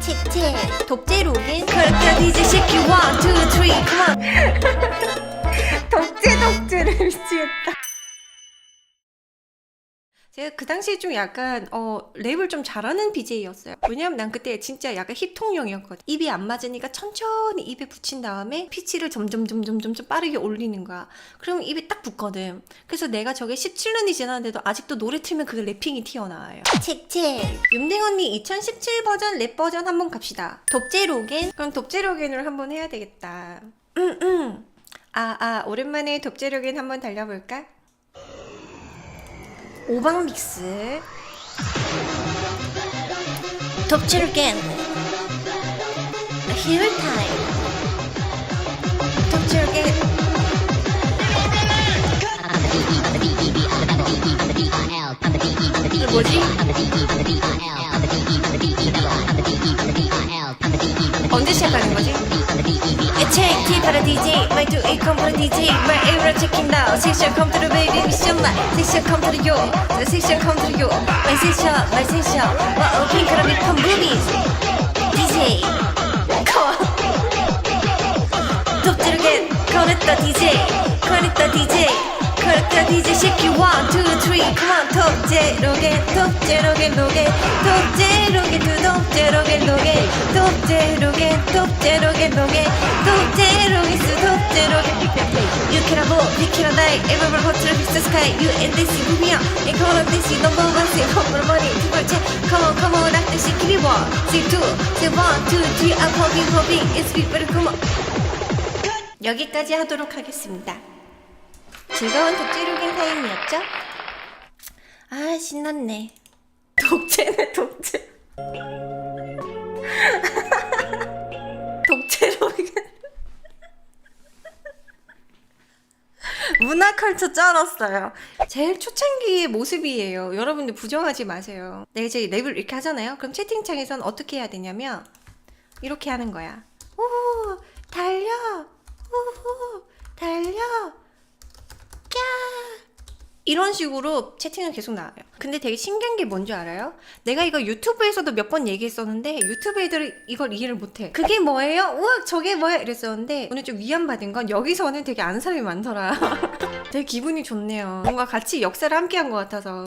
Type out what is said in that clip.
칙칙 독재 로긴 그렇게 DJ 시키 원, 투, 쓰리, 컴온 독재 독재를 미치겠다. 제가 그 당시에 좀 약간 어 랩을 좀 잘하는 BJ였어요. 왜냐면 난 그때 진짜 약간 힙통령이었거든. 입이 안 맞으니까 천천히 입에 붙인 다음에 피치를 점점 점점 점점 빠르게 올리는 거야. 그러면 입이 딱 붙거든. 그래서 내가 저게 17년이 지났는데도 아직도 노래 틀면 그 랩핑이 튀어나와요. 칙칙 윤댕 언니 2017 버전 랩 버전 한번 갑시다. 독재 로겐? 그럼 독재 로겐으로 한번 해야 되겠다. 음, 음. 아, 아, 오랜만에 독재 로겐 한번 달려볼까? 오방 믹스. 독재 로긴 힐 타임 로겐. 이거 뭐지? 언제 시작하는 거지? Check DJ My come para DJ My era checking now Section come to the baby Sisha, come to the yo. Sisha, come to the yo. My sister, my sister. Well, okay, come 커냈다 DJ 커냈다 DJ 커냈다 DJ 시키 one two three come on 독재로겐 독재로겐 로겐 독재로겐 두 독재로겐 로겐 독재로겐 독재로겐 로겐 독재로겐 수 me up and call up this you number one say come on money two check come on come on after she give me one say two say one two three I'm popping popping it's but come on 여기까지 하도록 하겠습니다. 즐거운 독재 로겐 타임이었죠? 아 신났네 독재네 독재. 독재 로겐. 문화 컬처 쩔었어요. 제일 초창기의 모습이에요. 여러분들 부정하지 마세요. 내가 이제 랩을 이렇게 하잖아요. 그럼 채팅창에선 어떻게 해야 되냐면 이렇게 하는 거야. 오 달려, 오 달려, 까. 이런 식으로 채팅은 계속 나와요. 근데 되게 신기한 게 뭔지 알아요? 내가 이거 유튜브에서도 몇 번 얘기했었는데 유튜브 애들이 이걸 이해를 못해. 그게 뭐예요? 우와 저게 뭐야? 이랬었는데 오늘 좀 위안받은 건 여기서는 되게 아는 사람이 많더라. 되게 기분이 좋네요. 뭔가 같이 역사를 함께한 것 같아서.